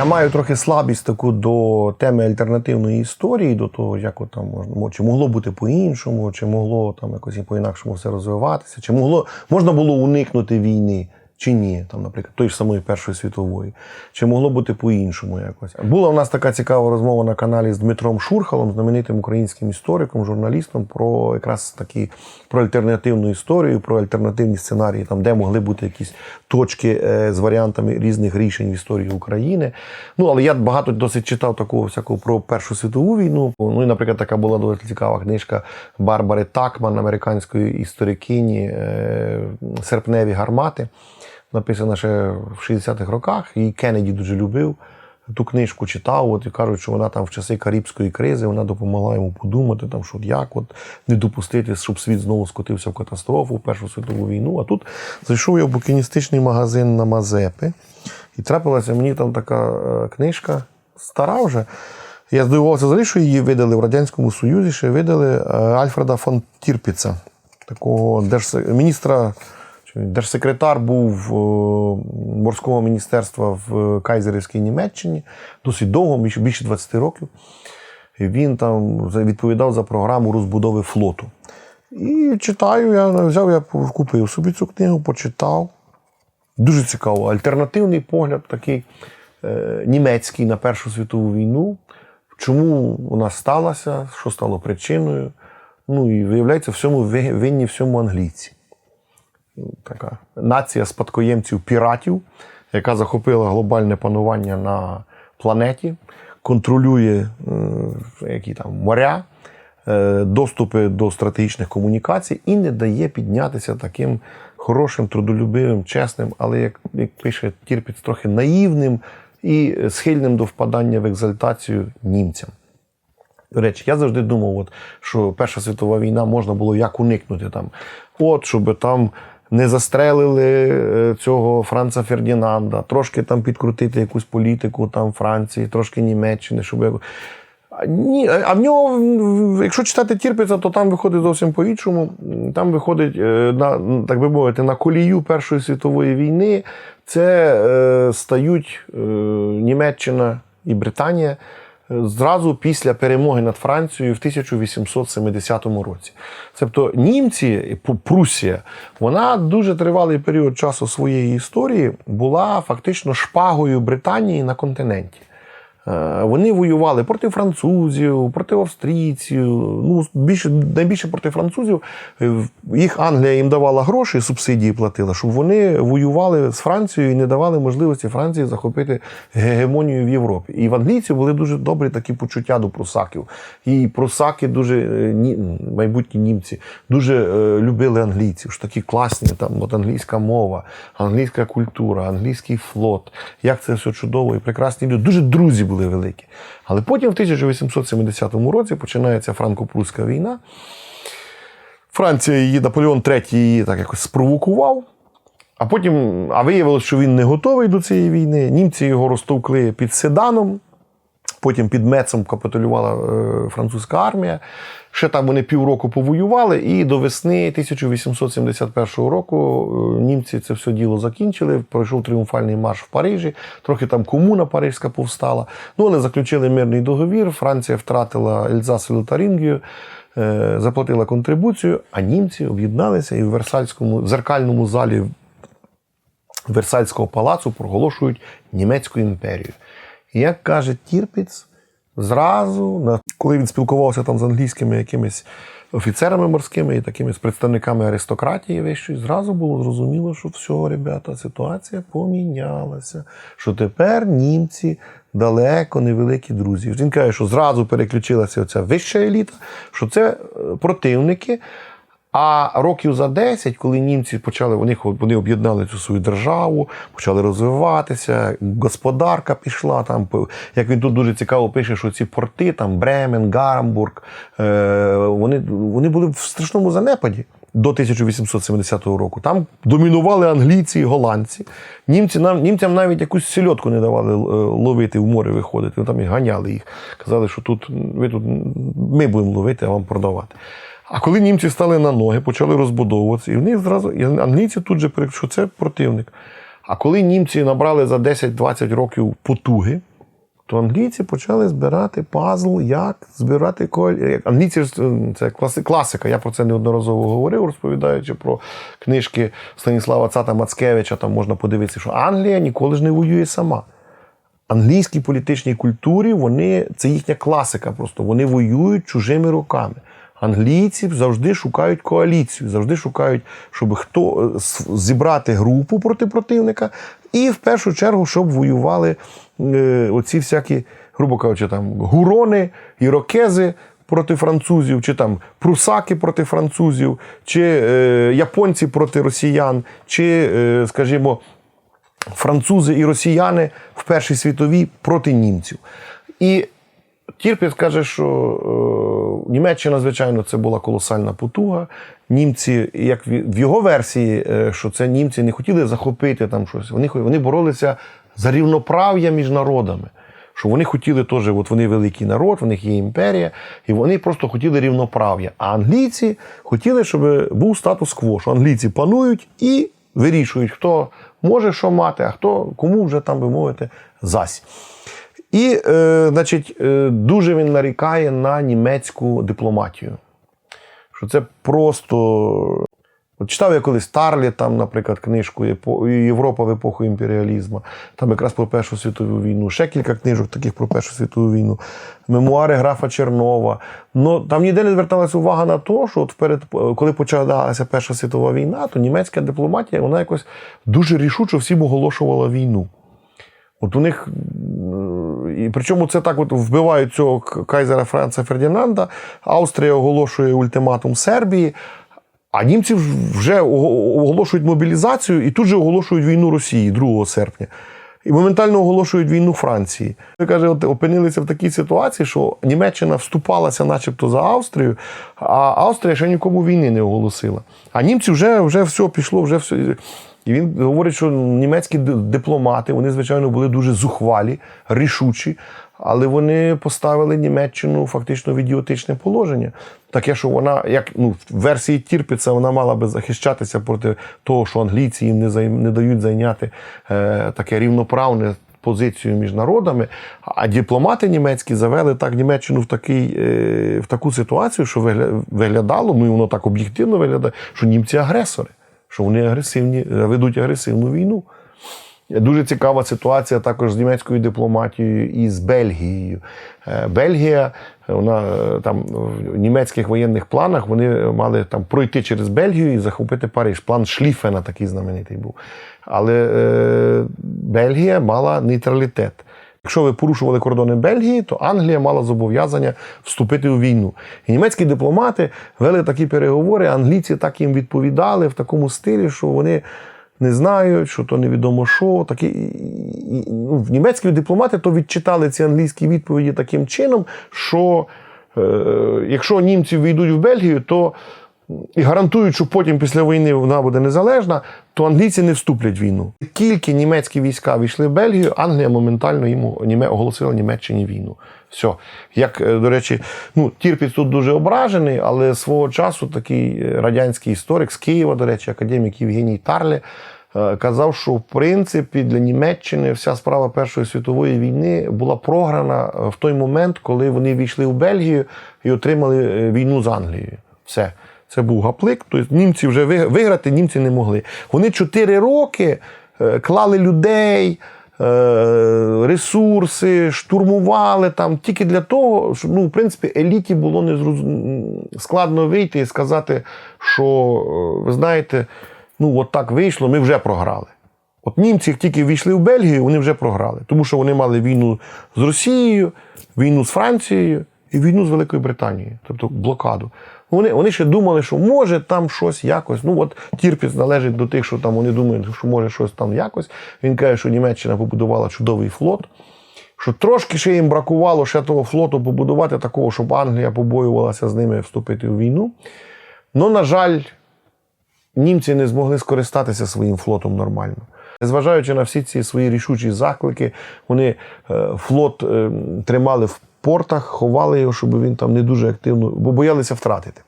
Я маю трохи слабість таку до теми альтернативної історії, до того, як от там можна чи могло бути по-іншому, чи могло там якось по-інакшому все розвиватися, чи могло можна було уникнути війни. Чи ні, там, наприклад, тої ж самої Першої світової, чи могло бути по-іншому якось. Була у нас така цікава розмова на каналі з Дмитром Шурхалом, знаменитим українським істориком, журналістом, про якраз такі про альтернативну історію, про альтернативні сценарії, там, де могли бути якісь точки е, з варіантами різних рішень в історії України. Ну, але я багато досить читав такого всякого про Першу світову війну. Ну, і, наприклад, така була дуже цікава книжка Барбари Такман, американської історикині е, Серпневі гармати написана ще в 60-х роках. І Кеннеді дуже любив. Ту книжку читав, от і кажуть, що вона там в часи Карибської кризи вона допомогла йому подумати, там, що як от не допустити, щоб світ знову скотився в катастрофу, в Першу світову війну. А тут зайшов я в букіністичний магазин на Мазепи, і трапилася мені там така е, книжка, стара вже. Я здивувався взагалі, що її видали в Радянському Союзі, ще видали е, Альфреда фон Тірпіца, такого держ- міністра Держсекретар був е, морського міністерства в Кайзерівській Німеччині досить довго, більше, більше 20 років. Він там відповідав за програму розбудови флоту. І читаю, я взяв, я купив собі цю книгу, почитав. Дуже цікаво. Альтернативний погляд, такий е, німецький на Першу світову війну. Чому вона сталася, що стало причиною. Ну і виявляється, всьому ви- винні всьому англійці така нація спадкоємців піратів, яка захопила глобальне панування на планеті, контролює е, які там моря, е, доступи до стратегічних комунікацій і не дає піднятися таким хорошим, трудолюбивим, чесним, але як, як пише Тірпіц, трохи наївним і схильним до впадання в екзальтацію німцям. До речі, я завжди думав, от, що Перша світова війна можна було як уникнути там. От, щоб там не застрелили е, цього Франца Фердінанда, трошки там підкрутити якусь політику там Франції, трошки Німеччини, щоб Ні, а в нього, якщо читати Тірпіца, то там виходить зовсім по-іншому. Там виходить, е, на, так би мовити, на колію Першої світової війни. Це е, стають е, Німеччина і Британія зразу після перемоги над Францією в 1870 році. Тобто німці, Прусія, вона дуже тривалий період часу своєї історії була фактично шпагою Британії на континенті. Е, Вони воювали проти французів, проти австрійців. Ну, більше, найбільше проти французів. Е, Їх Англія їм давала гроші, субсидії платила, щоб вони воювали з Францією і не давали можливості Франції захопити гегемонію в Європі. І в англійців були дуже добрі такі почуття до прусаків. І прусаки дуже е, майбутні німці дуже любили англійців. Що такі класні, там от англійська мова, англійська культура, англійський флот. Як це все чудово і прекрасні люди. Дуже друзі були великі. Але потім в 1870 році починається франко-прусська війна. Франція її, Наполеон III її так якось спровокував. А потім, а виявилось, що він не готовий до цієї війни. Німці його розтовкли під Седаном, потім під Мецом капітулювала е, французька армія. Ще там вони півроку повоювали, і до весни 1871 року е, німці це все діло закінчили. Пройшов тріумфальний марш в Парижі, трохи там комуна Парижська повстала. Ну, вони заключили мирний договір. Франція втратила Ельзас і Лотарингію, е, заплатила контрибуцію, а німці об'єдналися і в Версальському зеркальному залі Версальського палацу проголошують Німецьку імперію. Як каже Тірпіц, зразу, коли він спілкувався там з англійськими якимись офіцерами морськими і такими представниками аристократії вищої, зразу було зрозуміло, що все, ребята, ситуація помінялася. Що тепер німці далеко невеликі друзі. Він каже, що зразу переключилася оця вища еліта, що це е, противники. А років за 10, коли німці почали, вони, вони об'єднали цю свою державу, почали розвиватися, господарка пішла там. Як він тут дуже цікаво пише, що ці порти, там Бремен, Гармбург, е, вони, вони були в страшному занепаді. До 1870 року там домінували англійці і голландці. Німці нам німцям навіть якусь сільотку не давали е, ловити в море виходити. Ну, Там і ганяли їх. Казали, що тут ви тут ми будемо ловити, а вам продавати. А коли німці стали на ноги, почали розбудовуватися, і в них зразу і англійці тут же перек- що це противник. А коли німці набрали за 10-20 років потуги, то англійці почали збирати пазл, як збирати коаліцію. Англійці е, це класи- класика. Я про це неодноразово говорив, розповідаючи про книжки Станіслава Цата Мацкевича. Там можна подивитися, що Англія ніколи ж не воює сама. Англійській політичній культурі вони це їхня класика. Просто вони воюють чужими руками. Англійці завжди шукають коаліцію, завжди шукають, щоб хто е, зібрати групу проти противника, і в першу чергу, щоб воювали е, оці всякі, грубо кажучи, там гурони, ірокези проти французів, чи там прусаки проти французів, чи е, японці проти росіян, чи, е, скажімо, французи і росіяни в Першій світовій проти німців. І Тірпіт каже, що е, Німеччина, звичайно, це була колосальна потуга. Німці, як в його версії, е, що це німці не хотіли захопити там щось. Вони, вони боролися за рівноправ'я між народами. Що вони хотіли теж, от вони великий народ, в них є імперія, і вони просто хотіли рівноправ'я. А англійці хотіли, щоб був статус-кво, що англійці панують і вирішують, хто може що мати, а хто кому вже там би мовити зась. І, е, значить, е, дуже він нарікає на німецьку дипломатію. Що це просто. От читав я колись Тарлі, там, наприклад, книжку Європа в епоху імперіалізму, там якраз про Першу світову війну, ще кілька книжок таких про Першу світову війну, мемуари графа Чернова. Ну там ніде не зверталася увага на те, що от вперед, коли почалася Перша світова війна, то німецька дипломатія вона якось дуже рішуче всім оголошувала війну. От у них, і причому це так от вбивають цього кайзера Франца Фердінанда. Австрія оголошує ультиматум Сербії, а німці вже оголошують мобілізацію і тут же оголошують війну Росії 2 серпня. І моментально оголошують війну Франції. Він каже, от опинилися в такій ситуації, що Німеччина вступалася, начебто, за Австрію, а Австрія ще нікому війни не оголосила. А німці вже, вже все пішло, вже все. І він говорить, що німецькі дипломати, вони, звичайно, були дуже зухвалі, рішучі, але вони поставили Німеччину фактично в ідіотичне положення. Таке, що вона, як ну, в версії Тірпіца, вона мала би захищатися проти того, що англійці їм не, зай- не дають зайняти е, таке рівноправне позицію між народами. А дипломати німецькі завели так Німеччину в, такий, е, в таку ситуацію, що виглядало, ну і воно так об'єктивно виглядає, що німці агресори, що вони агресивні, ведуть агресивну війну. Дуже цікава ситуація також з німецькою дипломатією і з Бельгією. Е, Бельгія, вона е, там в німецьких воєнних планах вони мали там пройти через Бельгію і захопити Париж. План Шліфена такий знаменитий був. Але е, Бельгія мала нейтралітет. Якщо ви порушували кордони Бельгії, то Англія мала зобов'язання вступити у війну. І німецькі дипломати вели такі переговори, англійці так їм відповідали в такому стилі, що вони не знають, що то невідомо що. Такі, ну, німецькі дипломати то відчитали ці англійські відповіді таким чином, що е, якщо німці війдуть в Бельгію, то і гарантують, що потім після війни вона буде незалежна, то англійці не вступлять в війну. Тільки німецькі війська війшли в Бельгію, Англія моментально йому оголосила Німеччині війну. Все. Як, е, до речі, ну, Тірпіц тут дуже ображений, але свого часу такий е, радянський історик з Києва, до речі, академік Євгеній Тарлі, е, казав, що в принципі для Німеччини вся справа Першої світової війни була програна в той момент, коли вони війшли в Бельгію і отримали війну з Англією. Все. Це був гаплик. Тобто німці вже виграти німці не могли. Вони чотири роки е, клали людей, е, ресурси, штурмували там тільки для того, щоб ну, в принципі, еліті було не складно вийти і сказати, що е, ви знаєте, ну от так вийшло, ми вже програли. От німці, тільки війшли в Бельгію, вони вже програли, тому що вони мали війну з Росією, війну з Францією і війну з Великою Британією, тобто блокаду. Вони, вони ще думали, що може там щось якось. Ну от Тірпіц належить до тих, що там вони думають, що може щось там якось. Він каже, що Німеччина побудувала чудовий флот. Що трошки ще їм бракувало ще того флоту побудувати, такого, щоб Англія побоювалася з ними вступити в війну. Ну, на жаль, німці не змогли скористатися своїм флотом нормально. Незважаючи на всі ці свої рішучі заклики, вони е, флот е, тримали в портах, ховали його, щоб він там не дуже активно, бо боялися втратити.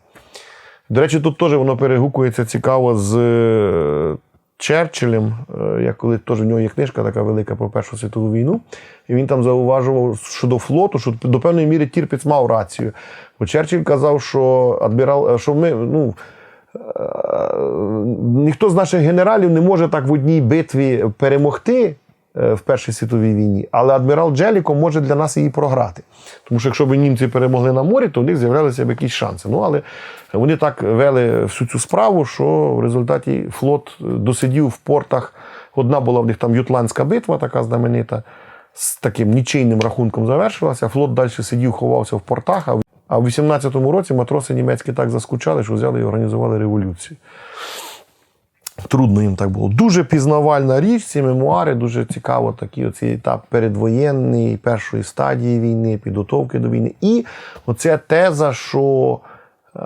До речі, тут теж воно перегукується цікаво з е, Черчиллем, е, я коли теж в нього є книжка така велика про Першу світову війну, і він там зауважував щодо флоту, що до певної міри Тірпіц мав рацію. Бо Черчилль казав, що адмірал, що ми, ну. е, Ніхто з наших генералів не може так в одній битві перемогти е, в Першій світовій війні, але адмірал Джеліко може для нас її програти. Тому що якщо б німці перемогли на морі, то в них з'являлися б якісь шанси. Ну але вони так вели всю цю справу, що в результаті флот досидів в портах. Одна була в них там Ютландська битва, така знаменита, з таким нічийним рахунком завершилася. Флот далі сидів, ховався в портах. А в 18-му році матроси німецькі так заскучали, що взяли і організували революцію. Трудно їм так було. Дуже пізнавальна річ, ці мемуари, дуже цікаво такий оцей етап передвоєнний, першої стадії війни, підготовки до війни. І оця теза, що е,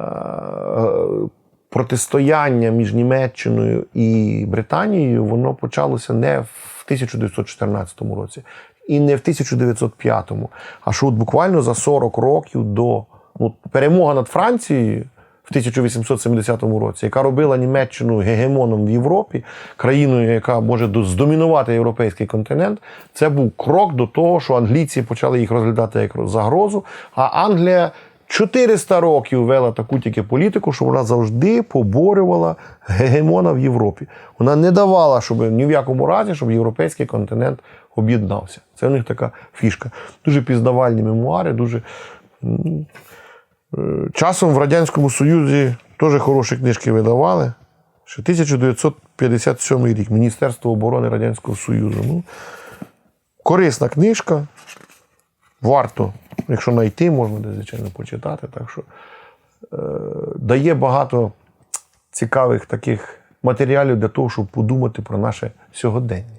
протистояння між Німеччиною і Британією, воно почалося не в 1914 році і не в 1905, а що от буквально за 40 років до ну, перемога над Францією в 1870 році, яка робила Німеччину гегемоном в Європі, країною, яка може здомінувати європейський континент, це був крок до того, що англійці почали їх розглядати як загрозу. А Англія 400 років вела таку тільки політику, що вона завжди поборювала гегемона в Європі. Вона не давала, щоб ні в якому разі, щоб європейський континент об'єднався. Це у них така фішка. Дуже пізнавальні мемуари, дуже. Е, Часом в Радянському Союзі теж хороші книжки видавали. Ще 1957 рік Міністерство оборони Радянського Союзу. Ну, корисна книжка. Варто, якщо знайти, можна десь, звичайно, почитати. Так що е, дає багато цікавих таких матеріалів для того, щоб подумати про наше сьогодення.